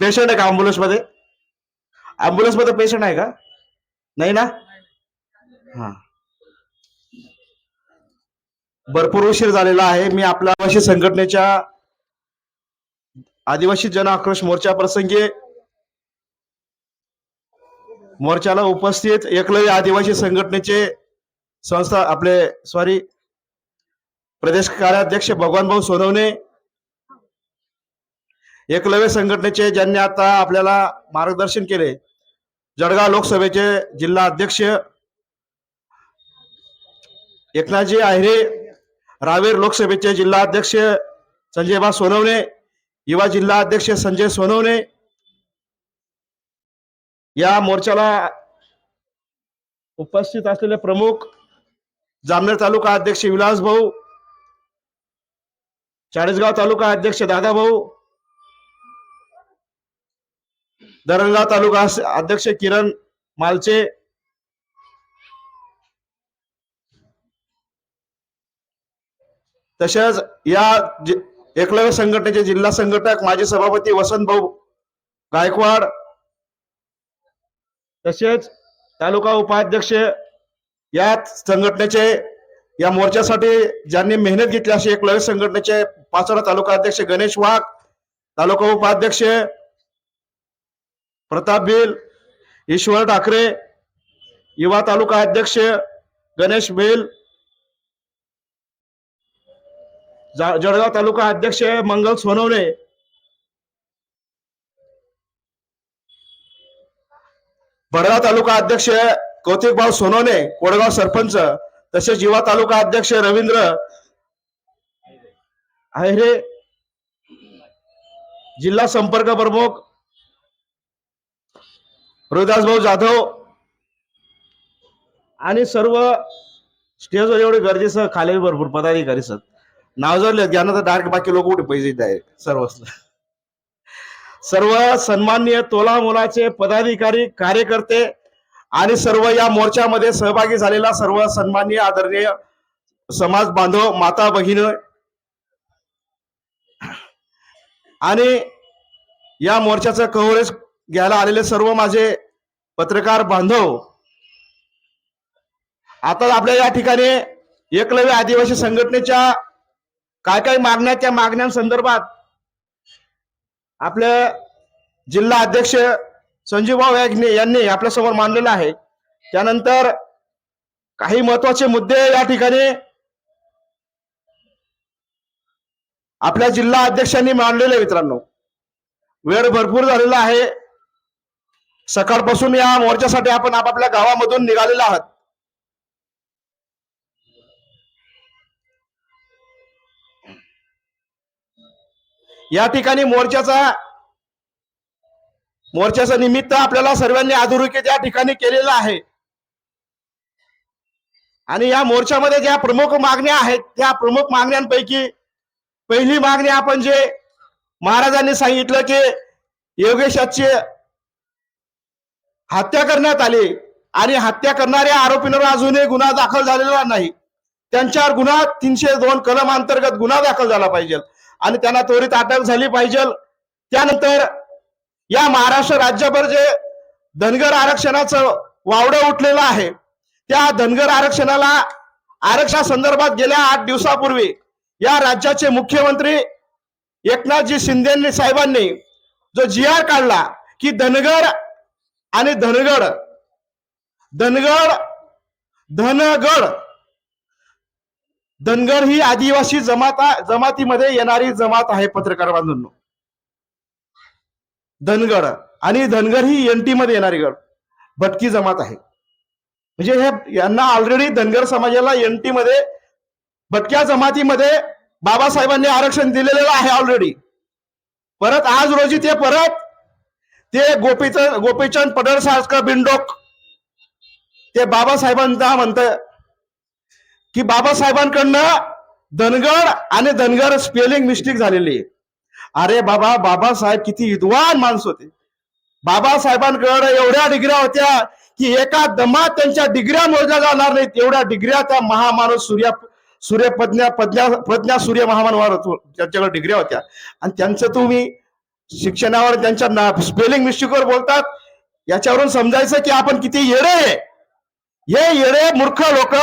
Patient आहे का अँब्युलन्समध्ये? अँब्युलन्समध्ये patient आहे का? नाही ना? हा. भरपूर उशीर झालेला आहे. मी आपल्या आदिवासी संघटनेच्या आदिवासी जन आक्रोश मोर्चा प्रसंगी मोर्चाला उपस्थित एकलव्य आदिवासी संघटनेचे संस्था आपले सॉरी प्रदेश कार्याध्यक्ष भगवान भाऊ सोनवणे एकलव्य संघटनेचे ज्यांनी आता आपल्याला मार्गदर्शन केले जळगाव लोकसभेचे जिल्हा अध्यक्ष एकनाथजी आहिरे रावेर लोकसभेचे जिल्हा अध्यक्ष संजयबा सोनवणे युवा जिल्हा अध्यक्ष संजय सोनवणे या मोर्चाला उपस्थित असलेले प्रमुख जामनेर तालुका अध्यक्ष विलास भाऊ चाळीसगाव तालुका अध्यक्ष दादा भाऊ धरणगाव तालुका अध्यक्ष किरण मालचे तसेच या एकलव्य संघटनेचे जिल्हा संघटक माजी सभापती वसंत भाऊ गायकवाड तसेच तालुका उपाध्यक्ष या संघटनेचे या मोर्चासाठी ज्यांनी मेहनत घेतली अशी एकलव्य संघटनेचे पाचोरा तालुका अध्यक्ष गणेश वाघ तालुका उपाध्यक्ष प्रताप भेल ईश्वर ठाकरे युवा तालुका अध्यक्ष गणेश भेल जा- जळगाव तालुका अध्यक्ष मंगल सोनवणे. भडगाव तालुका अध्यक्ष कौतिकभाऊ सोनवणे कोडगाव सरपंच तसेच युवा तालुका अध्यक्ष रवींद्र आहेरे जिल्हा संपर्क प्रमुख रोहिदास भाऊ जाधव. आणि सर्व स्टेजवर एवढे गरजेचं खाली भरपूर पदाधिकारी सर. नाव जर घ्या तर डायरेक्ट बाकी लोक कुठे पैसे डायरेक्ट सर्व सर्व सन्माननीय तोला मोलाचे पदाधिकारी कार्यकर्ते आणि सर्व या मोर्चामध्ये सहभागी झालेला सर्व सन्माननीय आदरणीय समाज बांधव माता भगिन आणि या मोर्चाचं कव्हरेज घ्यायला आलेले सर्व माझे पत्रकार बांधव. आता आपल्या या ठिकाणी एकलव्य आदिवासी संघटनेच्या काय काय मागण्या त्या मागण्यांसंदर्भात आपले जिल्हा अध्यक्ष संजीवभाऊ याज्ञे यांनी आपल्यासमोर मांडलेलं आहे. त्यानंतर काही महत्त्वाचे मुद्दे या ठिकाणी आपल्या जिल्हा अध्यक्षांनी मांडलेले मित्रांनो. वेळ भरपूर झालेला आहे. सकाळपासून या मोर्चासाठी आपण आपापल्या गावामधून निघालेलो आहात. या ठिकाणी मोर्चाचा मोर्चाचं निमित्त आपल्याला सर्वांनी अधोरेखित या ठिकाणी केलेलं आहे. आणि या मोर्चामध्ये ज्या प्रमुख मागण्या आहेत त्या प्रमुख मागण्यांपैकी पहिली मागणी आपण जे महाराजांनी सांगितलं की योगेश हत्या करण्यात आली. आणि हत्या करणाऱ्या आरोपींवर अजूनही गुन्हा दाखल झालेला नाही. त्यांच्यावर गुन्हा तीनशे दोन कलम अंतर्गत गुन्हा दाखल झाला पाहिजे. आणि त्यांना त्वरित अटक झाली पाहिजे. त्यानंतर या महाराष्ट्र राज्यभर जे धनगर आरक्षणाचं वावडं उठलेलं आहे त्या धनगर आरक्षणाला आरक्षणासंदर्भात गेल्या आठ दिवसापूर्वी या राज्याचे मुख्यमंत्री एकनाथजी शिंदे साहेबांनी जो जी आर काढला की धनगर आणि धनगड. धनगड धनगड. धनगड ही आदिवासी जमाता जमातीमध्ये येणारी जमात आहे पत्रकार बांधूंनो धनगड आणि धनगर ही एनटी मध्ये येणारी गड भटकी जमात आहे. म्हणजे हे यांना ऑलरेडी धनगर समाजाला एनटी मध्ये भटक्या जमातीमध्ये बाबासाहेबांनी आरक्षण दिलेलं आहे ऑलरेडी परत आज रोजी ते परत ते गोपीच गोपीचंद पडळ सारखं बिंडोक ते बाबासाहेबांना म्हणत की बाबासाहेबांकडनं धनगड आणि धनगर स्पेलिंग मिस्टेक झालेली. आहे अरे बाबा बाबासाहेब किती विद्वान माणूस होते. बाबासाहेबांकडे एवढ्या डिग्र्या होत्या की एका दमात त्यांच्या डिग्र्या मोजल्या जाणार नाहीत. एवढ्या डिग्र्या त्या महामानव सूर्या सूर्य प्रज्ञा प्रज्ञा प्रज्ञा सूर्य महामानवार त्यांच्याकडे डिग्र्या होत्या. आणि त्यांचं तुम्ही शिक्षणावर त्यांच्या स्पेलिंग मिस्टेकवर बोलतात. याच्यावरून समजायचं की आपण किती येडे आहे. हे येडे मूर्ख लोक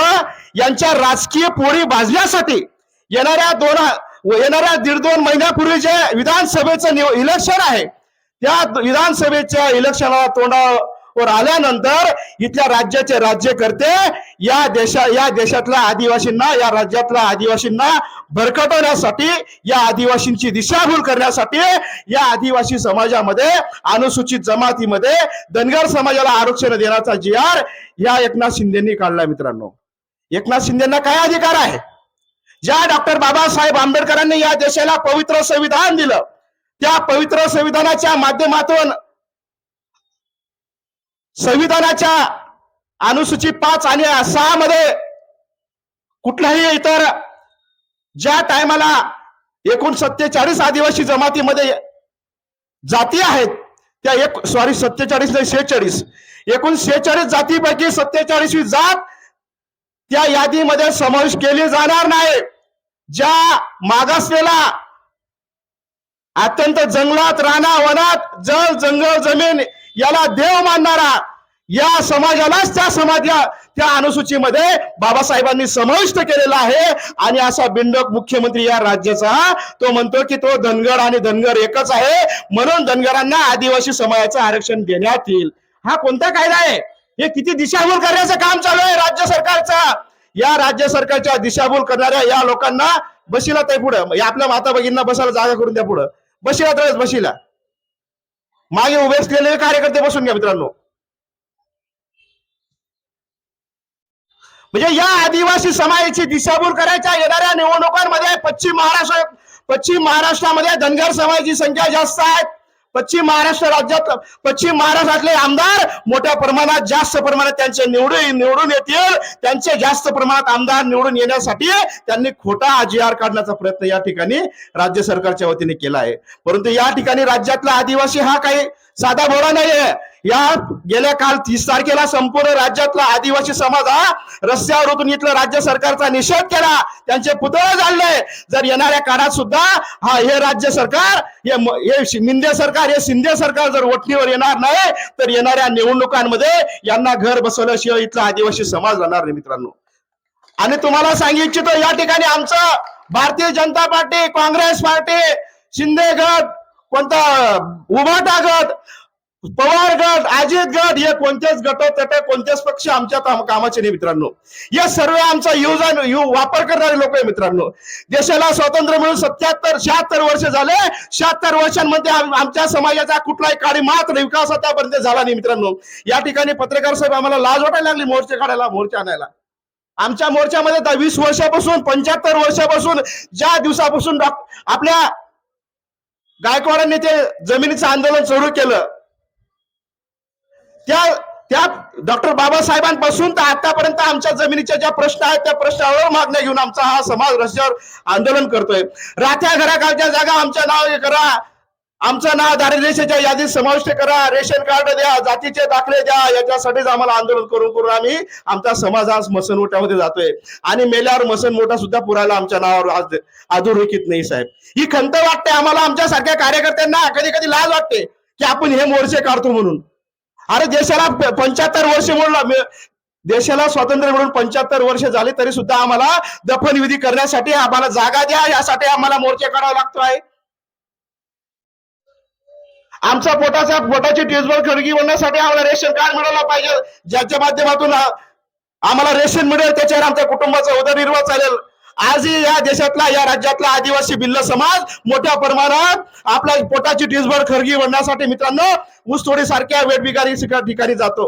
यांच्या राजकीय पोळी भाजण्यासाठी येणाऱ्या दोन येणाऱ्या दीड दोन महिन्यापूर्वी जे विधानसभेचं निव- इलेक्शन आहे. त्या विधानसभेच्या इलेक्शनाला वर आल्यानंतर इथल्या राज्याचे राज्यकर्ते या देशा या देशातल्या आदिवासींना या राज्यातल्या आदिवासींना भरकटवण्यासाठी या आदिवासींची दिशाभूल करण्यासाठी या आदिवासी समाजामध्ये अनुसूचित जमातीमध्ये धनगर समाजाला आरक्षण देण्याचा जी आर या एकनाथ शिंदेनी काढला मित्रांनो. एकनाथ शिंदेना काय अधिकार आहे? ज्या डॉक्टर बाबासाहेब आंबेडकरांनी या देशाला पवित्र संविधान दिलं त्या पवित्र संविधानाच्या माध्यमातून संविधानाच्या अनुसूची पाच आणि सहा मध्ये कुठल्याही इतर ज्या टायमाला एकूण सत्तेचाळीस आदिवासी जमातीमध्ये जाती आहेत त्या एक सॉरी सत्तेचाळीस नाही शेहेचाळीस. एकूण शेहेचाळीस जातीपैकी सत्तेचाळीसवी जात त्या यादीमध्ये समावेश केली जाणार नाही. ज्या मागासलेला अत्यंत जंगलात राणा वनात जल जंगल जमीन याला देव मानणारा या समाजालाच त्या समाजा त्या अनुसूचीमध्ये बाबासाहेबांनी समाविष्ट केलेला आहे. आणि असा बिंडक मुख्यमंत्री या राज्याचा तो म्हणतो की तो धनगर आणि धनगर एकच आहे. म्हणून धनगरांना आदिवासी समाजाचं आरक्षण देण्यात येईल. हा कोणता कायदा आहे? हे किती दिशाभूल करण्याचं काम चालू आहे राज्य सरकारचा. या राज्य सरकारच्या दिशाभूल करणाऱ्या या लोकांना बशीला ते पुढं आपल्या माता भगिनींना बसायला जागा करून द्या पुढं. बशीला तर बशीला. मागे उभे असलेले कार्यकर्ते बसून घ्या मित्रांनो. म्हणजे या आदिवासी समाजाची दिशाभूल करायच्या येणाऱ्या निवडणुकांमध्ये पश्चिम महाराष्ट्र पश्चिम महाराष्ट्रामध्ये धनगर समाजाची संख्या जास्त आहे. पश्चिम महाराष्ट्र राज्यात पश्चिम महाराष्ट्रातले आमदार मोठ्या प्रमाणात जास्त प्रमाणात त्यांचे निवडून निवडून येतील. त्यांचे जास्त प्रमाणात आमदार निवडून येण्यासाठी त्यांनी खोटा आजी आर काढण्याचा प्रयत्न या ठिकाणी राज्य सरकारच्या वतीने केला आहे. परंतु या ठिकाणी राज्यातला आदिवासी हा काही साधा भोळा नाहीये. या गेल्या काल तीस तारखेला संपूर्ण राज्यातला आदिवासी समाज हा रस्त्यावर उतून इथलं राज्य सरकारचा निषेध केला. त्यांचे पुतळे जाळले. जर येणाऱ्या काळात सुद्धा हा हे राज्य सरकार हे मिंदे सरकार हे शिंदे सरकार जर वटणीवर येणार नाही तर येणाऱ्या निवडणुकांमध्ये यांना घर बसवल्याशिवाय इथला आदिवासी समाज राहणार नाही मित्रांनो. आणि तुम्हाला सांगू इच्छितो या ठिकाणी आमचं Bharatiya Janata party Congress party Shinde गट कोणता उभाटा गट पवार गट अजित गट हे कोणतेच गट तट कोणतेच पक्ष आमच्या कामाचे नाही मित्रांनो. या सर्व आमचा यूज आणि यू वापर करणारे लोक आहे मित्रांनो. देशाला स्वातंत्र्य मिळून सत्याहत्तर शहात्तर वर्ष झाले. शहात्तर वर्षांमध्ये आमच्या समाजाचा कुठलाही काळी मात्र विकास आतापर्यंत झाला नाही मित्रांनो. या ठिकाणी पत्रकार साहेब आम्हाला लाज वाटायला लागली मोर्चे काढायला मोर्चे आणायला. आमच्या मोर्चामध्ये वीस वर्षापासून पंच्याहत्तर वर्षापासून ज्या दिवसापासून आपल्या गायकवाडांनी ते जमिनीचं आंदोलन सुरू केलं त्या त्या डॉक्टर बाबासाहेबांपासून तर आतापर्यंत आमच्या जमिनीच्या ज्या प्रश्न आहेत त्या प्रश्नावर मागण्या घेऊन आमचा हा समाज रस्त्यावर आंदोलन करतोय. राहत्या घराखालच्या जागा आमच्या नाव हे करा. आमचं नाव दारिद्र्य यादीत समाविष्ट करा. रेशन कार्ड द्या जातीचे दाखले द्या. याच्यासाठीच आम्हाला आंदोलन करून करून आम्ही आमचा समाज आज मसनमोठ्यामध्ये जातोय. आणि मेल्यावर मसन मोठा सुद्धा पुरायला आमच्या नावावर आज अधोरेखित नाही साहेब. ही खंत वाटते आम्हाला आमच्यासारख्या कार्यकर्त्यांना. कधी कधी लाज वाटते की आपण हे मोर्चे काढतो म्हणून. अरे देशाला पंच्याहत्तर वर्ष म्हणून देशाला स्वातंत्र्य मिळून पंच्याहत्तर वर्ष झाले तरी सुद्धा आम्हाला दफनविधी करण्यासाठी आम्हाला जागा द्या यासाठी आम्हाला मोर्चा काढावा लागतो आहे. आमचा पोटाचा पोटाची टेजबल खडगी बनण्यासाठी आम्हाला रेशन कार्ड मिळालं पाहिजे. ज्याच्या माध्यमातून आम्हाला रेशन मिळेल त्याच्यावर आमच्या कुटुंबाचा उदरनिर्वाह चालेल. आजही या देशातला या राज्यातला आदिवासी भिल्ल समाज मोठ्या प्रमाणात आपल्या पोटाची टीसभर खरगी बनण्यासाठी मित्रांनो ऊसतोडी सारख्या वेठबिगारी ठिकाणी जातो.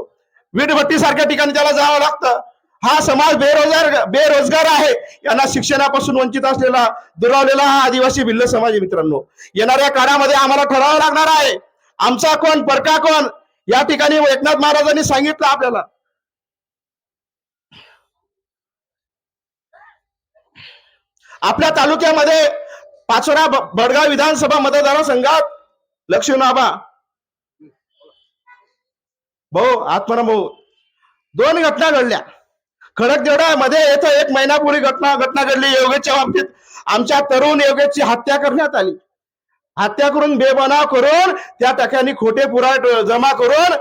वीटभट्टी सारख्या ठिकाणी त्याला जावं लागतं. हा समाज बेरोजगार बेरोजगार आहे. यांना शिक्षणापासून वंचित असलेला दुरावलेला हा आदिवासी भिल्ल समाज आहे मित्रांनो. येणाऱ्या काळामध्ये आम्हाला ठरावं लागणार आहे. आमचा कोण परका कोण? या ठिकाणी एकनाथ महाराजांनी सांगितलं आपल्याला. आपल्या तालुक्यामध्ये पाचोरा बडगाव विधानसभा मतदारसंघात लक्ष्मीबाबा भाऊ आत्माराम भाऊ. दोन घटना घडल्या. खडकदेवडामध्ये मध्ये येथे एक महिनापूर्वी घटना घटना घडली. योगेशच्या बाबतीत आमच्या तरुण योगेशची हत्या करण्यात आली. हत्या करून बेबनाव करून त्या ठिकाणी खोटे पुरा जमा करून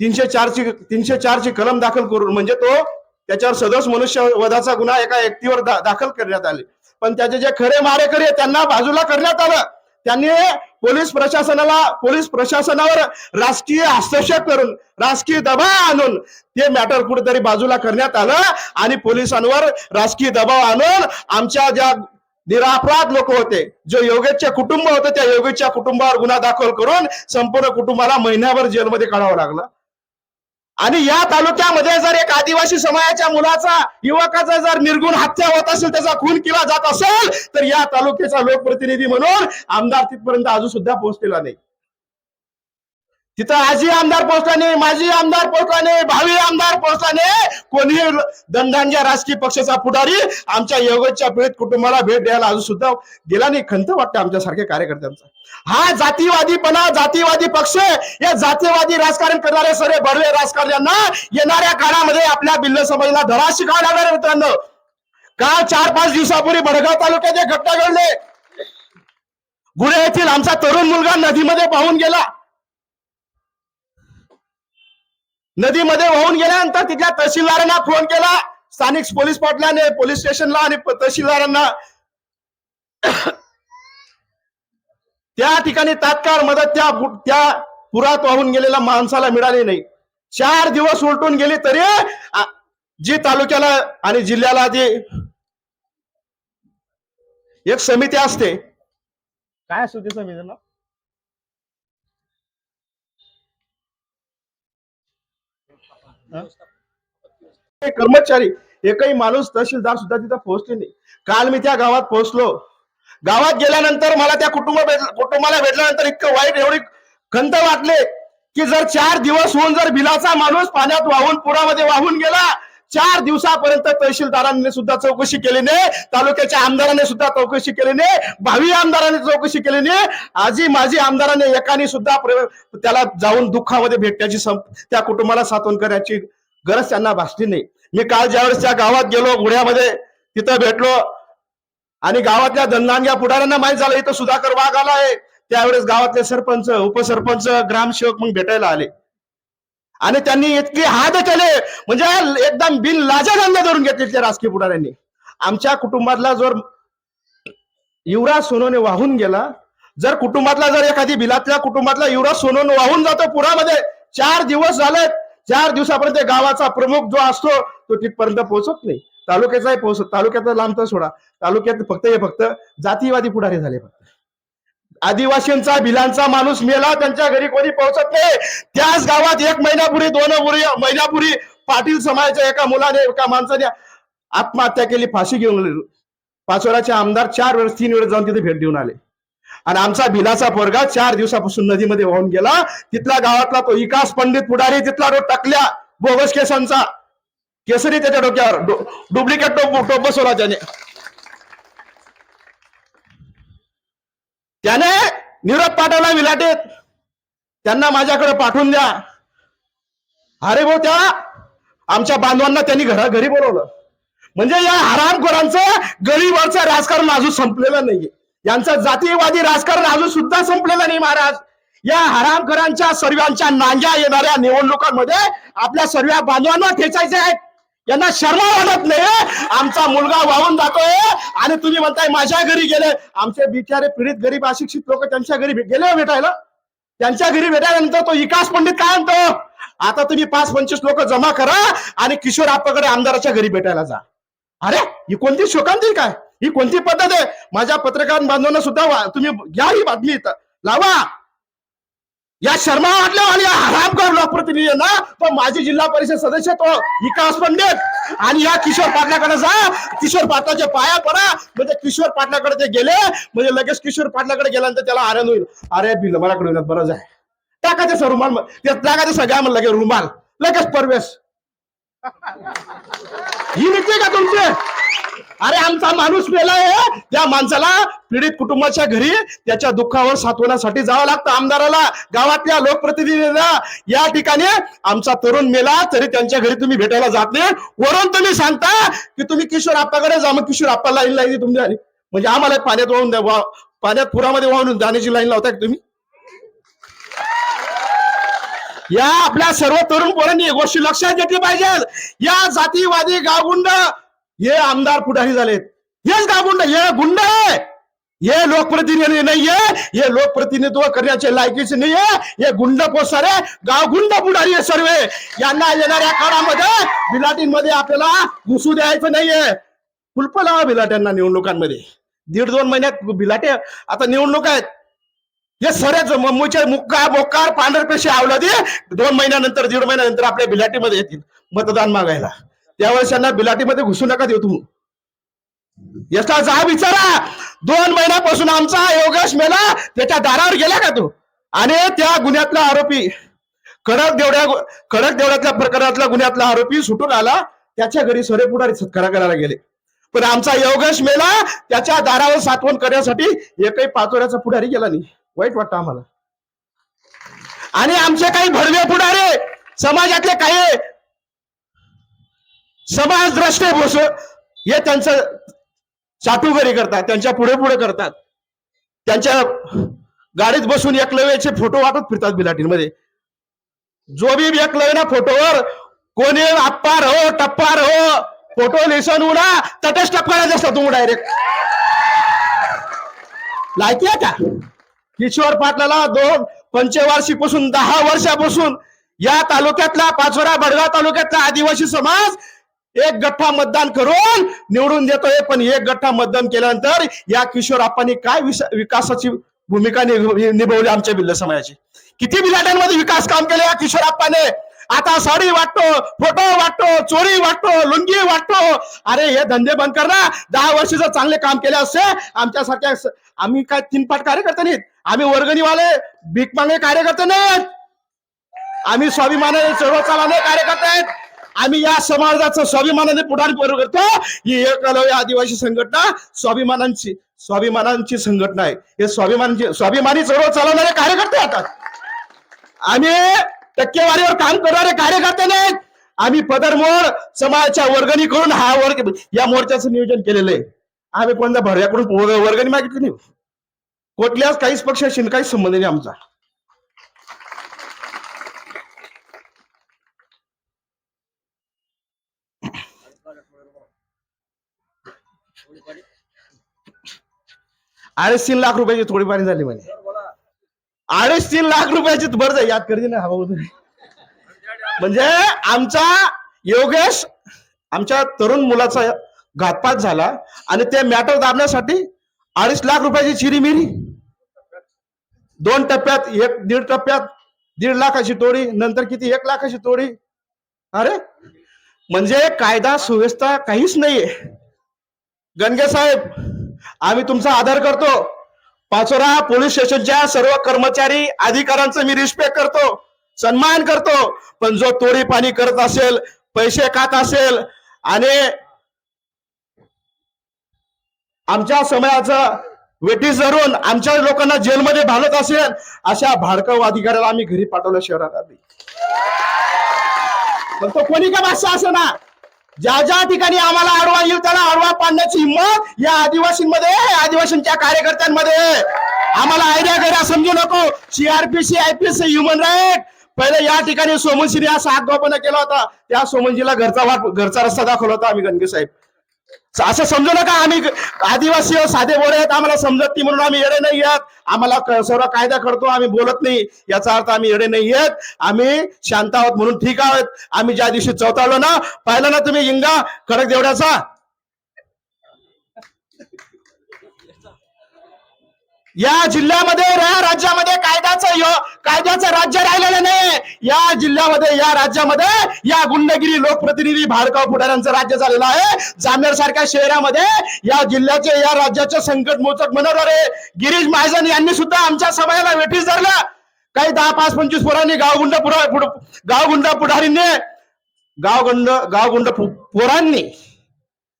तीनशे चारची तीनशे चारची कलम दाखल करून म्हणजे तो त्याच्यावर सदोष मनुष्य वधाचा गुन्हा एका व्यक्तीवर दा- दाखल करण्यात आले. पण त्याचे जे खरे मारेकरी त्यांना बाजूला करण्यात आलं. त्यांनी पोलीस प्रशासनाला पोलीस प्रशासनावर राजकीय हस्तक्षेप करून राजकीय दबाव आणून ते मॅटर कुठेतरी बाजूला करण्यात आलं आणि पोलिसांवर राजकीय दबाव आणून आमच्या ज्या निरापराध लोक होते जो योगेशचे कुटुंब होते त्या योगेशच्या कुटुंबावर गुन्हा दाखल करून संपूर्ण कुटुंबाला महिन्याभर जेलमध्ये काढावं लागलं. आणि या तालुक्यामध्ये जर एक आदिवासी समाजाच्या मुलाचा युवकाचा जर निर्गुण हत्या होत असेल त्याचा खून केला जात असेल तर या तालुक्याचा लोकप्रतिनिधी म्हणून आमदार तिथपर्यंत अजून सुद्धा पोहोचलेला नाही. तिथं आजी आमदार पोहोचला नाही माजी आमदार पोहोचला नाही भावी आमदार पोहोचला नाही. कोणीही दंडांच्या राजकीय पक्षाचा पुढारी आमच्या योगच्या पीडित कुटुंबाला भेट द्यायला अजून सुद्धा गेला नाही. खंत वाटते आमच्यासारख्या कार्यकर्त्यांचा. हा जातीवादीपणा जातीवादी पक्ष या जातीवादी राजकारण करणारे सर्व बडवे राजकारण्यांना येणाऱ्या काळामध्ये आपल्या बिल्ल समाजाला धडा शिकावा लागणार आहे मित्रांनो. काल चार पाच दिवसापूर्वी भडगाव तालुक्यात घटना घडले. गुळे येथील आमचा तरुण मुलगा नदीमध्ये पाहून गेला. नदीमध्ये वाहून गेल्यानंतर तिथल्या तहसीलदारांना फोन केला. स्थानिक पोलीस पाटलाने पोलीस स्टेशनला आणि तहसीलदारांना त्या ठिकाणी तात्काळ मदत त्या त्या पुरात वाहून गेलेल्या माणसाला मिळाली नाही. चार दिवस उलटून गेले तरी जी तालुक्याला आणि जिल्ह्याला जी एक समिती असते. काय असतो ती समितीला? हे? कर्मचारी एकही माणूस तहसीलदार सुद्धा तिथं पोहोचले नाही. काल मी त्या गावात पोहोचलो. गावात गेल्यानंतर मला त्या कुटुंब कुटुंबाला भेटल्यानंतर इतकं वाईट एवढी खंत वाटले की जर चार दिवस होऊन जर बिलाचा माणूस पाण्यात वाहून पुरामध्ये वाहून गेला चार दिवसापर्यंत तहसीलदारांनी सुद्धा चौकशी केली नाही तालुक्याच्या आमदाराने सुद्धा चौकशी केली नाही भावी आमदाराने चौकशी केली नाही आजी माजी आमदाराने एकाने सुद्धा त्याला जाऊन दुःखामध्ये भेटण्याची त्या कुटुंबाला साथून करण्याची गरज त्यांना भासली नाही. मी काल ज्यावेळेस त्या गावात गेलो गुढ्यामध्ये तिथं भेटलो आणि गावातल्या दंडांग्या पुढाऱ्यांना माहीत झालं इथं सुधाकर वाघ आला आहे. त्यावेळेस गावातले सरपंच उपसरपंच ग्रामसेवक मग भेटायला आले. आणि त्यांनी इतकी हात केले. म्हणजे एकदम बिन लाजा धंदा धरून घेतले त्या राजकीय पुढाऱ्यांनी. आमच्या कुटुंबातला जर युवराज सोनोने वाहून गेला जर कुटुंबातला जर एखादी बिलातल्या कुटुंबातला युवराज सोनोने वाहून जातो पुरामध्ये चार दिवस झाले चार दिवसापर्यंत गावाचा प्रमुख जो असतो तो तिथपर्यंत पोहोचत नाही. तालुक्याचाही पोहोचत तालुक्याचा लांब तर सोडा. तालुक्यात फक्त हे फक्त जातीवादी पुढारी झाले फक्त. आदिवासींचा भिलांचा माणूस मेला त्यांच्या घरी कोणी पोहोचत नाही. त्याच गावात एक महिन्यापूर्वी दोन महिन्यापूर्वी पाटील समाजाच्या एका मुलाने एका माणसाने आत्महत्या केली फाशी घेऊन पाचोराचे आमदार चार वेळेस तीन वेळेस जाऊन तिथे भेट देऊन आले. आणि आमचा भिलाचा पोरगा चार दिवसापासून नदीमध्ये वाहून गेला. तिथला गावातला तो विकास पंडित पुढारी तिथला रोड टाकल्या बोगस केसांचा. केसरी त्याच्या डोक्यावर डुप्लिकेट टोप टोप बसवला त्याने त्याने निरोप पाठवला विलाटेत. त्यांना माझ्याकडे पाठवून द्या. अरे भाऊ त्या आमच्या बांधवांना त्यांनी घरा घरी बोलवलं. म्हणजे या हरामखोरांचं गरीबाचं राजकारण अजून संपलेलं नाहीये. यांचं जातीयवादी राजकारण अजून सुद्धा संपलेलं नाही महाराज. या हरामखोरांच्या सर्वांच्या नांग्या येणाऱ्या निवडणुकांमध्ये आपल्या सर्व बांधवांना ठेचायचे आहेत. यांना शर्मा वाटत नाही. आमचा मुलगा वाहून जातोय. आणि तुम्ही म्हणताय माझ्या घरी गेले. आमचे बिचारे पीडित गरीब अशिक्षित लोक त्यांच्या घरी गेले भेटायला. त्यांच्या घरी भेटल्यानंतर तो विकास पंडित काय म्हणतो? आता तुम्ही पाच पंचवीस लोक जमा करा आणि किशोर आप्पाकडे आमदाराच्या घरी भेटायला जा. अरे ही कोणती शोकांती काय? ही कोणती पद्धत आहे? माझ्या पत्रकार बांधवांना सुद्धा वा- तुम्ही घ्या ही बातमी लावा. या शर्मा वाटल्या आणि या हरामखोर लोकप्रतिनिधी ना तो माजी जिल्हा परिषद सदस्य तो विकास पंडित. आणि या किशोर पाटलाकडे जा. किशोर पाटलाच्या पाया पडा. म्हणजे किशोर पाटलाकडे ते गेले. म्हणजे लगेच किशोर पाटलाकडे गेल्यानंतर त्याला आरण होईल. अरे बिल मलाकडे येण्यात बरं आहे टाका त्याचा रुमाल ते टाका ते सगळ्या म्हणलं लगेच रुमाल. लगेच परवेश. ही नीती आहे का तुमचे? अरे आमचा माणूस मेलाय या माणसाला पीडित कुटुंबाच्या घरी त्याच्या दुःखावर सात्वण्यासाठी जावं लागतं आमदाराला गावातल्या लोकप्रतिनिधींना. या ठिकाणी आमचा तरुण मेला तरी त्यांच्या घरी तुम्ही भेटायला जात नाही. वरून तुम्ही सांगता की तुम्ही किशोर आप्पाकडे जा मग किशोर आप्पा लाईन लाईन तुमच्या घरी. म्हणजे आम्हाला पाण्यात वाहून द्या वा- पाण्यात पुरामध्ये वाहून जाण्याची लाईन लावताय का तुम्ही? या आपल्या सर्व तरुण पोरांनी एक गोष्टी लक्षात घेतली पाहिजे या जातीवादी गावगुंड हे आमदार पुढारी झालेत. हेच गावगुंड हे गुंड आहे. हे लोकप्रतिनिधी नाहीये हे लोकप्रतिनिधित्व करण्याचे लायकीचे नाहीये. हे गुंड पोसारे गावगुंड पुढारी आहे सर्व. यांना येणाऱ्या काळामध्ये बिलाटींमध्ये आपल्याला घुसू द्यायचं नाहीये. कुलप लावा बिलाट्यांना निवडणुकांमध्ये. दीड दोन महिन्यात बिलाटे आता निवडणूक आहेत. हे सरेच मुंबईचे मुक्का मोकार पांढरपेशी आवलादी दोन महिन्यानंतर दीड महिन्यानंतर आपल्या बिलाटीमध्ये येतील मतदान मागायला. त्यावेळेस यांना बिलाटीमध्ये घुसू नका देऊ तुम्ही. याचा जा विचारा. दोन महिन्यापासून आमचा योगेश मेला त्याच्या दारावर गेला का तो? आणि त्या गुन्ह्यातला आरोपी खडक देवड्या खडक देवड्यातल्या प्रकरणातला गुन्ह्यातला आरोपी सुटून आला. त्याच्या घरी सरे पुढारी सत्कारा करायला गेले. पण आमचा योगेश मेला त्याच्या दारावर साठवण करण्यासाठी एकही पाचोऱ्याचा पुढारी गेला नाही. वाईट वाटतं आम्हाला. आणि आमचे काही भडवे पुढारे समाजातले काही समाज द्रष्टे बस. हे त्यांचं चाटुगरी करतात त्यांच्या पुढे पुढे करतात. त्यांच्या गाडीत बसून एकलव्याचे फोटो वाटत फिरतात बिलाटीमध्ये. जो बी एकलव्य ना फोटोवर कोणी अप्पार हो टप्पार हो फोटो लेसन उडा तटच टप्पाराच असतात तुम्ही डायरेक्ट लायकी आहे का? किशोर पाटलाला दोन पंचवार्षिकपासून दहा वर्षापासून या तालुक्यातला पाचोरा बडगाव तालुक्यातला आदिवासी समाज एक गठ्ठा मतदान करून निवडून देतोय पण एक गठ्ठा मतदान केल्यानंतर या किशोर आप्पांनी काय विकासाची भूमिका निभ- निभवली आमच्या बिल्ल समाजाची? किती बिलाट्यांमध्ये विकास काम केले या किशोर आप्पाने? आता साडी वाटतो फोटो वाटतो चोरी वाटतो लुंगी वाटतो. अरे हे धंदे बंद कर ना. दहा वर्ष जर चांगले काम केले असते आमच्यासारख्या सारख्या आम्ही काय तीन पाठ कार्यकर्ते नाहीत. आम्ही वर्गणीवाले भीक मागणे कार्यकर्ते नाहीत. आम्ही स्वाभिमानाने चळवळ चालवणे कार्यकर्ते आहेत. आम्ही या समाजाचं स्वाभिमानाने पुढारी बरोबर करतो. ही एकलव्य आदिवासी संघटना स्वाभिमानांची स्वाभिमानांची संघटना आहे. हे स्वाभिमानांची स्वाभिमानी चळवळ चालवणारे कार्यकर्ते आता आम्ही टक्केवारीवर काम करणारे कार्यकर्ते नाहीत. आम्ही पदरमोड समाजाच्या वर्गणी करून हा वर्ग या मोर्चाचं नियोजन केलेलं आहे. आम्ही कोणत्या भरव्याकडून वर्गणी मागितली नाही. कुठल्याच काहीच पक्षाशी काहीच संबंध नाही आमचा. अडीच तीन लाख रुपयाची थोडीफारी झाली म्हणे. अडीच तीन लाख रुपयाची बरं जाय याद करते ना हवा म्हणजे आमचा योगेश आमच्या तरुण मुलाचा घातपात झाला आणि ते मॅटर दाबण्यासाठी अडीच लाख रुपयाची चिरीमिरी दोन टप्प्यात एक दीड टप्प्यात दीड लाखाची तोडी नंतर किती एक लाखाची तोडी. अरे म्हणजे कायदा सुव्यवस्था काहीच नाहीये. गणगे साहेब आम्ही तुमचा आदर करतो. पाचोरा पोलीस स्टेशनच्या सर्व कर्मचारी अधिकाऱ्यांचं मी रिस्पेक्ट करतो सन्मान करतो. पण जो तोडी पाणी करत असेल पैसे खात असेल आणि आमच्या समयाचं वेटीस धरून आमच्या लोकांना जेलमध्ये भालत असेल अशा भाडकव अधिकाऱ्याला आम्ही घरी पाठवलं शहरात आधी पण तो कोणी का भाषा असे ना? ज्या ज्या ठिकाणी आम्हाला आडवा येईल त्याला आडवा पाडण्याची हिंमत या आदिवासींमध्ये आदिवासींच्या कार्यकर्त्यांमध्ये. आम्हाला आयडिया गैरा समजू नको. सीआरपीसी आयपीसी ह्युमन राईट पहिले या ठिकाणी सोमनशिरी असा गोपन केला होता. त्या सोमनजीला घरचा वाट घरचा रस्ता दाखवला होता आम्ही गणगे साहेब. असं समजू नका आम्ही आदिवासी साधे बोळे आहेत आम्हाला समजत नाही म्हणून आम्ही येडे नाही आहेत. आम्हाला सर्व कायदा करतो आम्ही बोलत नाही. याचा अर्थ आम्ही येडे नाही आहेत. आम्ही शांत आहोत म्हणून ठीक आहोत. आम्ही ज्या दिवशी चौताळलो ना पाहिलं ना तुम्ही इंगा कडक देवड्याचा? या जिल्ह्यामध्ये या राज्यामध्ये कायद्याचं कायद्याचं राज्य राहिलेलं नाही या जिल्ह्यामध्ये या राज्यामध्ये या गुंडगिरी लोकप्रतिनिधी भाडकाव पुढाऱ्यांचं राज्य झालेलं आहे. जामनेर सारख्या शहरामध्ये या जिल्ह्याचे या राज्याचे संकट मोचक बनवणारे गिरीश महाजन यांनी सुद्धा आमच्या समाजाला वेठीस धरलं. काही दहा पाच पंचवीस पोरांनी गावगुंड पुढा गावगुंड पुढारींनी गावगुंड गावगुंड पोरांनी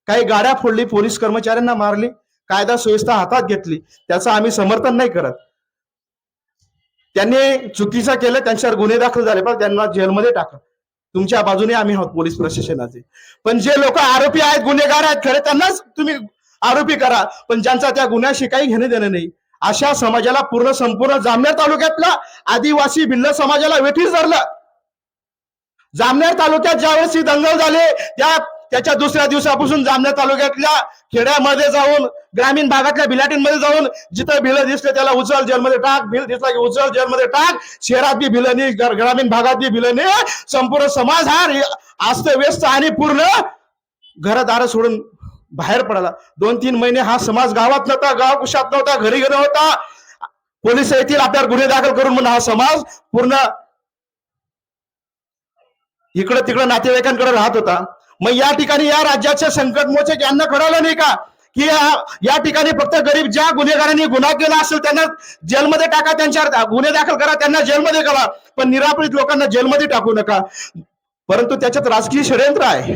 काही गाड्या फोडली पोलीस कर्मचाऱ्यांना मारली. कायदा सुव्यवस्था हातात घेतली. त्याचं आम्ही समर्थन नाही करत. त्यांनी चुकीचं केलं त्यांच्यावर गुन्हे दाखल झाले पण त्यांना जेलमध्ये टाका तुमच्या बाजूने आम्ही आहोत पोलीस प्रशासनाचे. पण जे लोक आरोपी आहेत गुन्हेगार आहेत खरे त्यांनाच तुम्ही आरोपी करा. पण ज्यांचा त्या गुन्ह्याशी काही घेणं देणं नाही. अशा समाजाला पूर्ण संपूर्ण जामनेर तालुक्यातला आदिवासी भिल्ल समाजाला वेठीस धरलं. जामनेर तालुक्यात ज्यावेळेस ही दंगल झाले त्या त्याच्या दुसऱ्या दिवसापासून जामनेर तालुक्यातल्या खेड्यामध्ये जाऊन ग्रामीण भागातल्या बिलाटींमध्ये जाऊन जिथं भिलं दिसले त्याला उचल जेलमध्ये टाक बिल दिसला की उचल जेलमध्ये टाक. शहरात बी भिलं ग्रामीण भागात बी भिलं संपूर्ण समाज हा अस्त व्यस्त आणि पूर्ण घरदार सोडून बाहेर पडला. दोन तीन महिने हा समाज गावात नव्हता गाव कुशात नव्हता घरी घरी होता. पोलीस येथील आपल्यावर गुन्हे दाखल करून म्हणून हा समाज पूर्ण इकडं तिकडं नातेवाईकांकडे राहत होता. मग या ठिकाणी या राज्याचे संकट मोचक यांना कळालं नाही का? की या- ठिकाणी फक्त गरीब ज्या गुन्हेगारांनी गुन्हा केला असेल त्यांना जेलमध्ये टाका त्यांच्यावर गुन्हे दाखल करा त्यांना जेलमध्ये करा. पण निरापरित लोकांना जेलमध्ये टाकू नका. परंतु त्याच्यात राजकीय षडयंत्र आहे.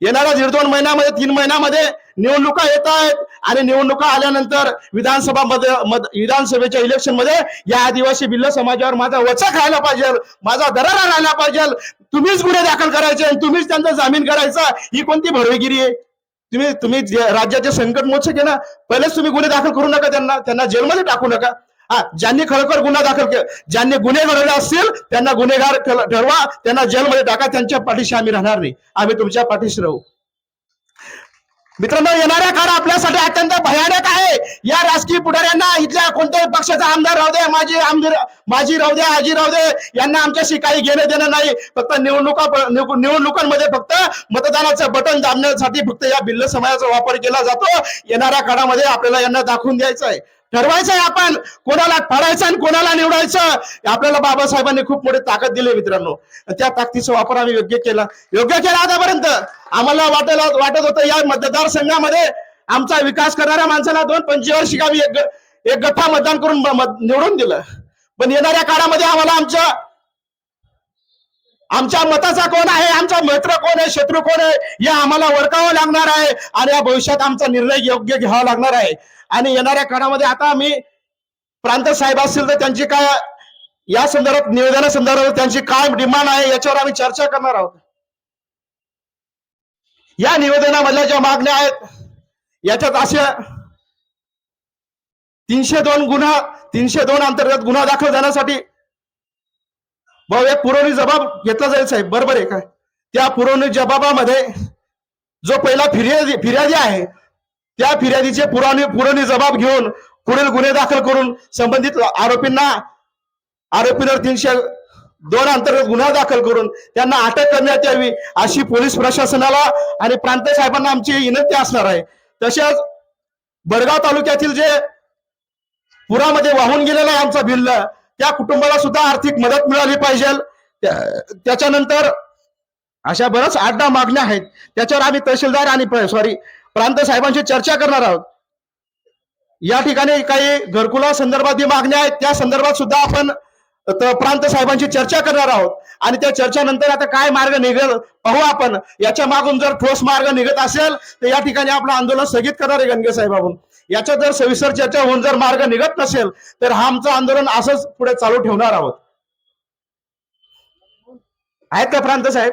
येणाऱ्या दीड दोन महिन्यामध्ये तीन महिन्यामध्ये निवडणुका येत आहेत आणि निवडणुका आल्यानंतर विधानसभा मध्ये मध- विधानसभेच्या इलेक्शनमध्ये या आदिवासी भिल्ल समाजावर माझा वचा खायला पाहिजे माझा दरारा राहिला पाहिजे. तुम्हीच गुन्हे दाखल करायचे आणि तुम्हीच त्यांचा जामीन करायचा ही कोणती भरवेगिरी आहे? तुम्ही तुम्ही राज्याचे संकट मोचक आहे ना पहिलेच तुम्ही गुन्हे दाखल करू नका त्यांना त्यांना जेलमध्ये टाकू नका. हा ज्यांनी खरोखर गुन्हा दाखल केला ज्यांनी गुन्हे घडवले असतील त्यांना गुन्हेगार ठरवा त्यांना जेलमध्ये टाका त्यांच्या पाठीशी आम्ही राहणार नाही. आम्ही तुमच्या पाठीशी राहू. मित्रांनो येणाऱ्या काळ आपल्यासाठी अत्यंत भयानक आहे. या राजकीय पुढाऱ्यांना इथल्या कोणत्याही पक्षाचा आमदार राहू दे माझी आमदार माझी राहू दे आजी राहू दे यांना आमच्याशी काही घेणं देणं नाही. फक्त निवडणुका निवडणुकांमध्ये फक्त मतदानाचं बटन दाबण्यासाठी फक्त या भिल्ल समाजाचा वापर केला जातो. येणाऱ्या काळामध्ये आपल्याला यांना दाखवून द्यायचं आहे. ठरवायचं आहे आपण. कोणाला ठरायचं आणि कोणाला निवडायचं? आपल्याला बाबासाहेबांनी खूप मोठी ताकद दिली मित्रांनो. त्या ताकदीचा वापर आम्ही योग्य केला. योग्य केला आतापर्यंत. आम्हाला वाटायला वाटत होतं या मतदारसंघामध्ये आमचा विकास करणाऱ्या माणसाला दोन पंचवर्षिक आम्ही एक एक गठ्ठा मतदान करून निवडून दिलं. पण येणाऱ्या काळामध्ये आम्हाला आमच्या आमच्या मताचा कोण आहे? आमचा मित्र कोण आहे? शत्रू कोण आहे? हे आम्हाला ओळखावं लागणार आहे आणि या भविष्यात आमचा निर्णय योग्य घ्यावा लागणार आहे. आणि येणाऱ्या काळामध्ये आता आम्ही प्रांत साहेब असतील तर त्यांची काय या संदर्भात निवेदना संदर्भात त्यांची काय डिमांड आहे याच्यावर आम्ही चर्चा करणार आहोत. या निवेदनामधल्या ज्या मागण्या आहेत याच्यात अशा तीनशे दोन गुन्हा तीनशे दोन अंतर्गत गुन्हा दाखल झाल्यासाठी भाऊ या पुरवणी जबाब घेतला जाईल साहेब. बरोबर आहे काय? त्या पुरवणी जबाबामध्ये जो पहिला फिर्यादी फिर्यादी आहे त्या फिर्यादीचे पुरवणी पुरवणी जबाब घेऊन पुढील गुन्हे दाखल करून संबंधित आरोपींना आरोपींवर तीनशे दोन अंतर्गत गुन्हा दाखल करून त्यांना अटक करण्यात यावी अशी पोलीस प्रशासनाला आणि प्रांत साहेबांना आमची विनंती असणार आहे. तसेच बडगाव तालुक्यातील जे पुरामध्ये वाहून गेलेला आहे आमचा भिल्ल त्या कुटुंबाला सुद्धा आर्थिक मदत मिळाली पाहिजे. त्याच्यानंतर अशा बऱ्याच आठ दहा मागण्या आहेत. त्याच्यावर आम्ही तहसीलदार आणि सॉरी प्रांत साहेबांशी चर्चा करणार आहोत. या ठिकाणी काही घरकुला संदर्भात जी मागण्या आहेत. त्या संदर्भात सुद्धा आपण प्रांत साहेबांशी चर्चा करणार आहोत. आणि त्या चर्चेनंतर आता काय मार्ग निघेल पाहू आपण. याच्या मागून जर ठोस मार्ग निघत असेल तर या ठिकाणी आपलं आंदोलन स्थगित करणार आहे गणगे साहेबाबून याच्या जर सविस्तर चर्चा होऊन जर मार्ग निघत नसेल तर हा आमचं आंदोलन असंच पुढे चालू ठेवणार आहोत. आहेत का प्रांत साहेब?